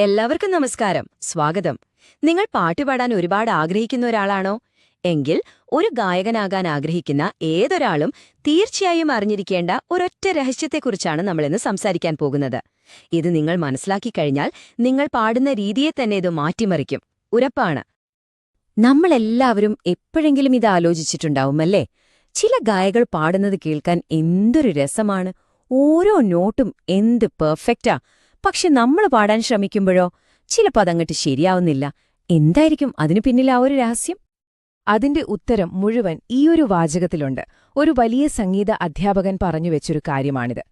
എല്ലാവർക്കും നമസ്കാരം. സ്വാഗതം. നിങ്ങൾ പാട്ടുപാടാൻ ഒരുപാട് ആഗ്രഹിക്കുന്ന ഒരാളാണോ? എങ്കിൽ ഒരു ഗായകനാകാൻ ആഗ്രഹിക്കുന്ന ഏതൊരാളും തീർച്ചയായും അറിഞ്ഞിരിക്കേണ്ട ഒരൊറ്റ രഹസ്യത്തെക്കുറിച്ചാണ് നമ്മളിന്ന് സംസാരിക്കാൻ പോകുന്നത്. ഇത് നിങ്ങൾ മനസ്സിലാക്കി കഴിഞ്ഞാൽ നിങ്ങൾ പാടുന്ന രീതിയെ തന്നെ ഇത് മാറ്റിമറിക്കും. ഉറപ്പാണ്. നമ്മളെല്ലാവരും എപ്പോഴെങ്കിലും ഇത് ആലോചിച്ചിട്ടുണ്ടാവുമല്ലേ ചില ഗായകൾ പാടുന്നത് കേൾക്കാൻ എന്തൊരു രസമാണ്. ഓരോ നോട്ടും എന്ത് പെർഫെക്റ്റാ പക്ഷെ നമ്മൾ പാടാൻ ശ്രമിക്കുമ്പോഴോ ചിലപ്പോൾ അതങ്ങട്ട് ശരിയാവുന്നില്ല. എന്തായിരിക്കും അതിനു പിന്നില ആ ഒരു രഹസ്യം? അതിന്റെ ഉത്തരം മുഴുവൻ ഈയൊരു വാചകത്തിലുണ്ട്. ഒരു വലിയ സംഗീത അധ്യാപകൻ പറഞ്ഞു പറഞ്ഞുവെച്ചൊരു കാര്യമാണിത്.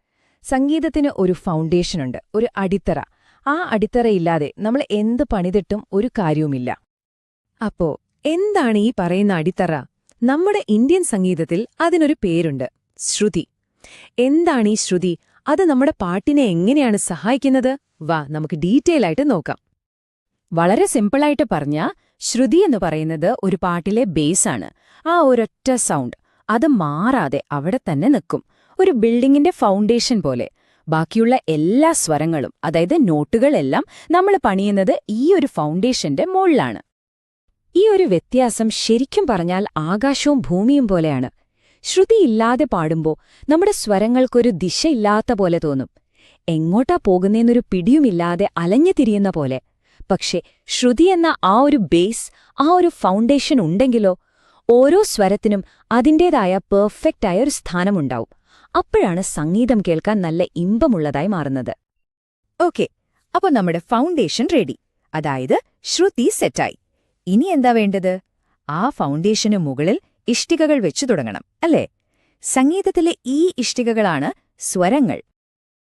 സംഗീതത്തിന് ഒരു ഫൗണ്ടേഷനുണ്ട് ഒരു അടിത്തറ. ആ അടിത്തറയില്ലാതെ നമ്മൾ എന്ത് പണിതിട്ടും ഒരു കാര്യവുമില്ല. അപ്പോ എന്താണ് ഈ പറയുന്ന അടിത്തറ? നമ്മുടെ ഇന്ത്യൻ സംഗീതത്തിൽ അതിനൊരു പേരുണ്ട് ശ്രുതി. എന്താണ് ഈ ശ്രുതി? അത് നമ്മുടെ പാട്ടിനെ എങ്ങനെയാണ് സഹായിക്കുന്നത്? വാ നമുക്ക് ഡീറ്റെയിൽ ആയിട്ട് നോക്കാം. വളരെ സിമ്പിളായിട്ട് പറഞ്ഞ ശ്രുതി എന്ന് പറയുന്നത് ഒരു പാട്ടിലെ ബേസാണ് ആ ഒരൊറ്റ സൗണ്ട് അത് മാറാതെ അവിടെ തന്നെ നിൽക്കും. ഒരു ബിൽഡിങ്ങിന്റെ ഫൗണ്ടേഷൻ പോലെ. ബാക്കിയുള്ള എല്ലാ സ്വരങ്ങളും അതായത് നോട്ടുകളെല്ലാം നമ്മൾ പണിയുന്നത് ഈ ഒരു ഫൗണ്ടേഷന്റെ മുകളിലാണ്. ഈ ഒരു വ്യത്യാസം ശരിക്കും പറഞ്ഞാൽ ആകാശവും ഭൂമിയും പോലെയാണ്. ശ്രുതിയില്ലാതെ പാടുമ്പോൾ നമ്മുടെ സ്വരങ്ങൾക്കൊരു ദിശയില്ലാത്ത പോലെ തോന്നും. എങ്ങോട്ടാ പോകുന്നേന്നൊരു പിടിയുമില്ലാതെ അലഞ്ഞു തിരിയുന്ന പോലെ. പക്ഷെ ശ്രുതി എന്ന ആ ഒരു ബേസ് ആ ഒരു ഫൗണ്ടേഷൻ ഉണ്ടെങ്കിലോ ഓരോ സ്വരത്തിനും അതിന്റേതായ പെർഫെക്റ്റായ ഒരു സ്ഥാനമുണ്ടാവും. അപ്പോഴാണ് സംഗീതം കേൾക്കാൻ നല്ല ഇമ്പമുള്ളതായി മാറുന്നത്. ഓക്കെ അപ്പോൾ നമ്മുടെ ഫൗണ്ടേഷൻ റെഡി അതായത് ശ്രുതി സെറ്റായി ഇനി എന്താ വേണ്ടത്? ആ ഫൗണ്ടേഷന് മുകളിൽ ഇഷ്ടികകൾ വെച്ചു തുടങ്ങണം അല്ലേ? സംഗീതത്തിലെ ഈ ഇഷ്ടികകളാണ് സ്വരങ്ങൾ.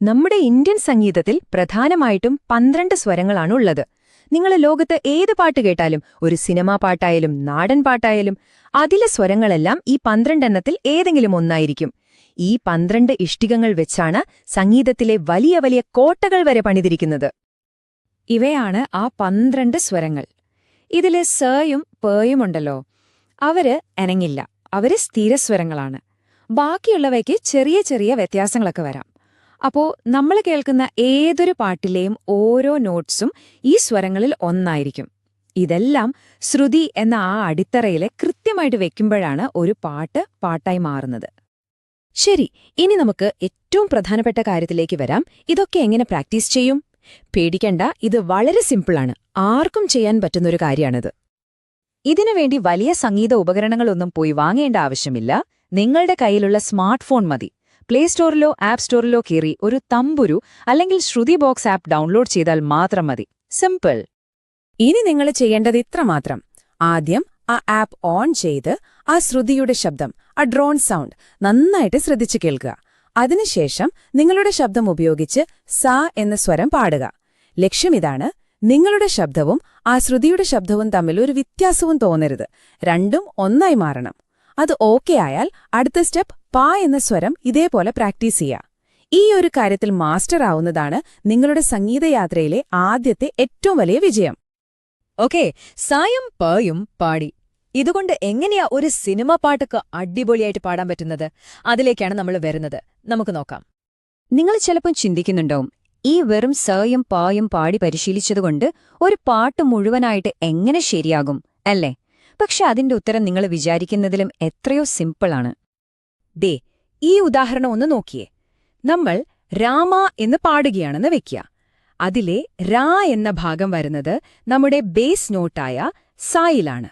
നമ്മുടെ ഇന്ത്യൻ സംഗീതത്തിൽ പ്രധാനമായിട്ടും പന്ത്രണ്ട് സ്വരങ്ങളാണുള്ളത് നിങ്ങൾ ലോകത്ത് ഏത് പാട്ട് കേട്ടാലും ഒരു സിനിമാ പാട്ടായാലും നാടൻ പാട്ടായാലും അതിലെ സ്വരങ്ങളെല്ലാം ഈ പന്ത്രണ്ടെണ്ണത്തിൽ ഏതെങ്കിലും ഒന്നായിരിക്കും. ഈ പന്ത്രണ്ട് ഇഷ്ടികങ്ങൾ വെച്ചാണ് സംഗീതത്തിലെ വലിയ വലിയ കോട്ടകൾ വരെ പണിതിരിക്കുന്നത്. ഇവയാണ് ആ പന്ത്രണ്ട് സ്വരങ്ങൾ. ഇതിലെ സയും പേയുമുണ്ടല്ലോ അവർ അനങ്ങില്ല. അവർ സ്ഥിരസ്വരങ്ങളാണ് ബാക്കിയുള്ളവയ്ക്ക് ചെറിയ ചെറിയ വ്യത്യാസങ്ങളൊക്കെ വരാം. അപ്പോ നമ്മൾ കേൾക്കുന്ന ഏതൊരു പാട്ടിലെയും ഓരോ നോട്ട്സും ഈ സ്വരങ്ങളിൽ ഒന്നായിരിക്കും. ഇതെല്ലാം ശ്രുതി എന്ന ആ അടിത്തറയിലെ കൃത്യമായിട്ട് വെക്കുമ്പോഴാണ് ഒരു പാട്ട് പാട്ടായി മാറുന്നത്. ശരി ഇനി നമുക്ക് ഏറ്റവും പ്രധാനപ്പെട്ട കാര്യത്തിലേക്ക് വരാം. ഇതൊക്കെ എങ്ങനെ പ്രാക്ടീസ് ചെയ്യും? പേടിക്കണ്ട ഇത് വളരെ സിമ്പിളാണ്. ആർക്കും ചെയ്യാൻ പറ്റുന്നൊരു കാര്യമാണിത് ഇതിനുവേണ്ടി വലിയ സംഗീത ഉപകരണങ്ങളൊന്നും പോയി വാങ്ങേണ്ട ആവശ്യമില്ല. നിങ്ങളുടെ കയ്യിലുള്ള സ്മാർട്ട് ഫോൺ മതി. പ്ലേ സ്റ്റോറിലോ ആപ്പ് സ്റ്റോറിലോ കയറി ഒരു തമ്പുരു അല്ലെങ്കിൽ ശ്രുതി ബോക്സ് ആപ്പ് ഡൗൺലോഡ് ചെയ്താൽ മാത്രം മതി. സിമ്പിൾ ഇനി നിങ്ങൾ ചെയ്യേണ്ടത് ഇത്രമാത്രം ആദ്യം ആ ആപ്പ് ഓൺ ചെയ്ത് ആ ശ്രുതിയുടെ ശബ്ദം ആ ഡ്രോൺ സൗണ്ട് നന്നായിട്ട് ശ്രദ്ധിച്ചു കേൾക്കുക. അതിനുശേഷം നിങ്ങളുടെ ശബ്ദം ഉപയോഗിച്ച് സ എന്ന സ്വരം പാടുക. ലക്ഷ്യമിതാണ് നിങ്ങളുടെ ശബ്ദവും ആ ശ്രുതിയുടെ ശബ്ദവും തമ്മിൽ ഒരു വ്യത്യാസവും തോന്നരുത്. രണ്ടും ഒന്നായി മാറണം. അത് ഓക്കെ ആയാൽ അടുത്ത സ്റ്റെപ്പ് പാ എന്ന സ്വരം ഇതേപോലെ പ്രാക്ടീസ് ചെയ്യുക ഈ ഒരു കാര്യത്തിൽ മാസ്റ്റർ ആവുന്നതാണ് നിങ്ങളുടെ സംഗീതയാത്രയിലെ ആദ്യത്തെ ഏറ്റവും വലിയ വിജയം. ഓക്കെ സായം പയും പാടി. ഇതുകൊണ്ട് എങ്ങനെയാ ഒരു സിനിമ പാട്ടൊക്കെ അടിപൊളിയായിട്ട് പാടാൻ പറ്റുന്നത്? അതിലേക്കാണ് നമ്മൾ വരുന്നത്. നമുക്ക് നോക്കാം. നിങ്ങൾ ചിലപ്പോൾ ചിന്തിക്കുന്നുണ്ടാവും ഈ വെറും സയും പായും പാടി പരിശീലിച്ചതുകൊണ്ട് ഒരു പാട്ട് മുഴുവനായിട്ട് എങ്ങനെ ശരിയാകും അല്ലേ? പക്ഷെ അതിന്റെ ഉത്തരം നിങ്ങൾ വിചാരിക്കുന്നതിലും എത്രയോ സിമ്പിളാണ്. ദേ ഈ ഉദാഹരണം ഒന്ന് നോക്കിയേ. നമ്മൾ രാമ എന്ന് പാടുകയാണെന്ന് വെക്കുക അതിലെ രാ എന്ന ഭാഗം വരുന്നത് നമ്മുടെ ബേസ് നോട്ടായ സായിലാണ്.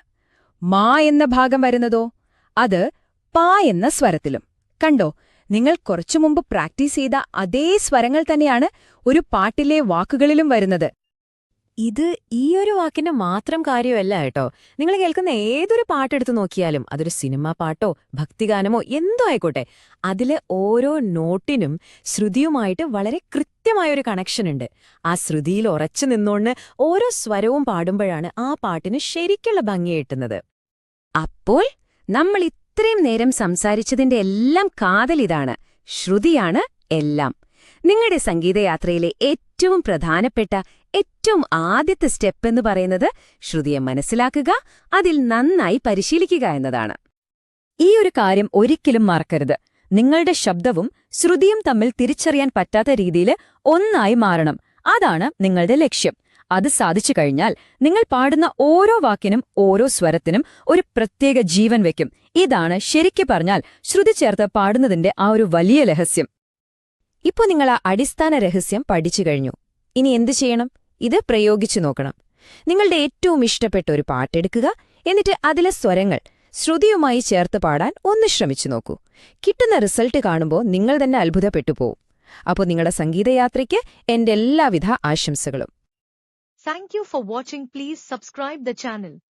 മാ എന്ന ഭാഗം വരുന്നതോ? അത് പാ എന്ന സ്വരത്തിലും. കണ്ടോ? നിങ്ങൾ കുറച്ചു മുമ്പ് പ്രാക്ടീസ് ചെയ്ത അതേ സ്വരങ്ങൾ തന്നെയാണ് ഒരു പാട്ടിലെ വാക്കുകളിലും വരുന്നത്. ഇത് ഈയൊരു വാക്കിന്റെ മാത്രം കാര്യമല്ല കേട്ടോ. നിങ്ങൾ കേൾക്കുന്ന ഏതൊരു പാട്ടെടുത്ത് നോക്കിയാലും അതൊരു സിനിമാ പാട്ടോ ഭക്തിഗാനമോ എന്തോ ആയിക്കോട്ടെ. അതിലെ ഓരോ നോട്ടിനും ശ്രുതിയുമായിട്ട് വളരെ കൃത്യമായൊരു കണക്ഷൻ ഉണ്ട്. ആ ശ്രുതിയിൽ ഉറച്ചു നിന്നോണ്ട് ഓരോ സ്വരവും പാടുമ്പോഴാണ് ആ പാട്ടിന് ശരിക്കുള്ള ഭംഗി കിട്ടുന്നത്. അപ്പോൾ നമ്മൾ ഇത്രയും നേരം സംസാരിച്ചതിന്റെ എല്ലാം കാതലിതാണ് ശ്രുതിയാണ് എല്ലാം. നിങ്ങളുടെ സംഗീതയാത്രയിലെ ഏറ്റവും പ്രധാനപ്പെട്ട ഏറ്റവും ആദ്യത്തെ സ്റ്റെപ്പ് എന്ന് പറയുന്നത് ശ്രുതിയെ മനസ്സിലാക്കുക അതിൽ നന്നായി പരിശീലിക്കുക എന്നതാണ്. ഈ ഒരു കാര്യം ഒരിക്കലും മറക്കരുത്. നിങ്ങളുടെ ശബ്ദവും ശ്രുതിയും തമ്മിൽ തിരിച്ചറിയാൻ പറ്റാത്ത രീതിയിൽ ഒന്നായി മാറണം. അതാണ് നിങ്ങളുടെ ലക്ഷ്യം. അത് സാധിച്ചു കഴിഞ്ഞാൽ നിങ്ങൾ പാടുന്ന ഓരോ വാക്കിനും ഓരോ സ്വരത്തിനും ഒരു പ്രത്യേക ജീവൻ വെക്കും ഇതാണ് ശരിക്കു പറഞ്ഞാൽ ശ്രുതി ചേർത്ത് പാടുന്നതിന്റെ ആ ഒരു വലിയ രഹസ്യം. ഇപ്പോ നിങ്ങൾ ആ അടിസ്ഥാന രഹസ്യം പഠിച്ചു കഴിഞ്ഞു. ഇനി എന്തു ചെയ്യണം? ഇത് പ്രയോഗിച്ചു നോക്കണം. നിങ്ങളുടെ ഏറ്റവും ഇഷ്ടപ്പെട്ട ഒരു പാട്ടെടുക്കുക എന്നിട്ട് അതിലെ സ്വരങ്ങൾ ശ്രുതിയുമായി ചേർത്ത് പാടാൻ ഒന്ന് ശ്രമിച്ചു നോക്കൂ. കിട്ടുന്ന റിസൾട്ട് കാണുമ്പോൾ നിങ്ങൾ തന്നെ അത്ഭുതപ്പെട്ടു പോവും. അപ്പോൾ നിങ്ങളുടെ സംഗീതയാത്രയ്ക്ക് എന്റെ എല്ലാവിധ ആശംസകളും. Thank you for watching Please subscribe the channel.